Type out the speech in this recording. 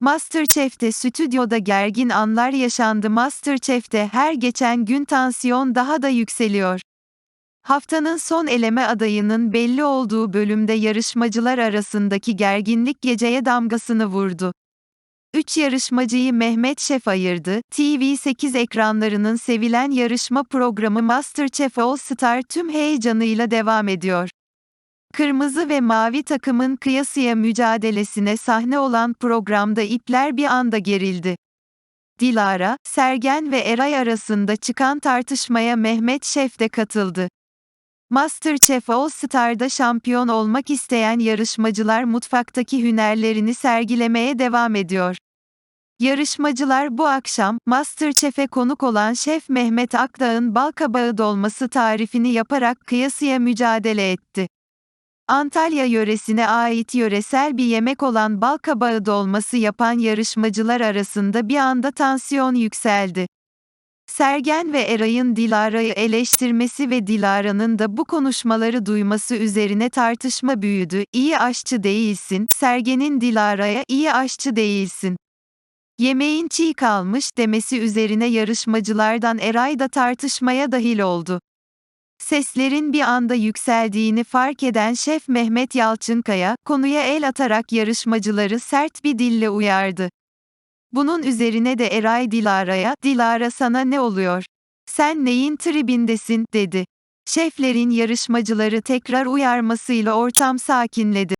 Masterchef'te stüdyoda gergin anlar yaşandı. Masterchef'te her geçen gün tansiyon daha da yükseliyor. Haftanın son eleme adayının belli olduğu bölümde yarışmacılar arasındaki gerginlik geceye damgasını vurdu. Üç yarışmacıyı Mehmet Şef ayırdı. TV8 ekranlarının sevilen yarışma programı MasterChef All Star tüm heyecanıyla devam ediyor. Kırmızı ve mavi takımın kıyasıya mücadelesine sahne olan programda ipler bir anda gerildi. Dilara, Sergen ve Eray arasında çıkan tartışmaya Mehmet Şef de katıldı. MasterChef All Star'da şampiyon olmak isteyen yarışmacılar mutfaktaki hünerlerini sergilemeye devam ediyor. Yarışmacılar bu akşam, MasterChef'e konuk olan Şef Mehmet Akdağ'ın balkabağı dolması tarifini yaparak kıyasıya mücadele etti. Antalya yöresine ait yöresel bir yemek olan balkabağı dolması yapan yarışmacılar arasında bir anda tansiyon yükseldi. Sergen ve Eray'ın Dilara'yı eleştirmesi ve Dilara'nın da bu konuşmaları duyması üzerine tartışma büyüdü. İyi aşçı değilsin. Sergen'in Dilara'ya iyi aşçı değilsin. Yemeğin çiğ kalmış demesi üzerine yarışmacılardan Eray da tartışmaya dahil oldu. Seslerin bir anda yükseldiğini fark eden şef Mehmet Yalçınkaya, konuya el atarak yarışmacıları sert bir dille uyardı. Bunun üzerine de Eray Dilara'ya, Dilara sana ne oluyor? Sen neyin tribindesin, dedi. Şeflerin yarışmacıları tekrar uyarmasıyla ortam sakinledi.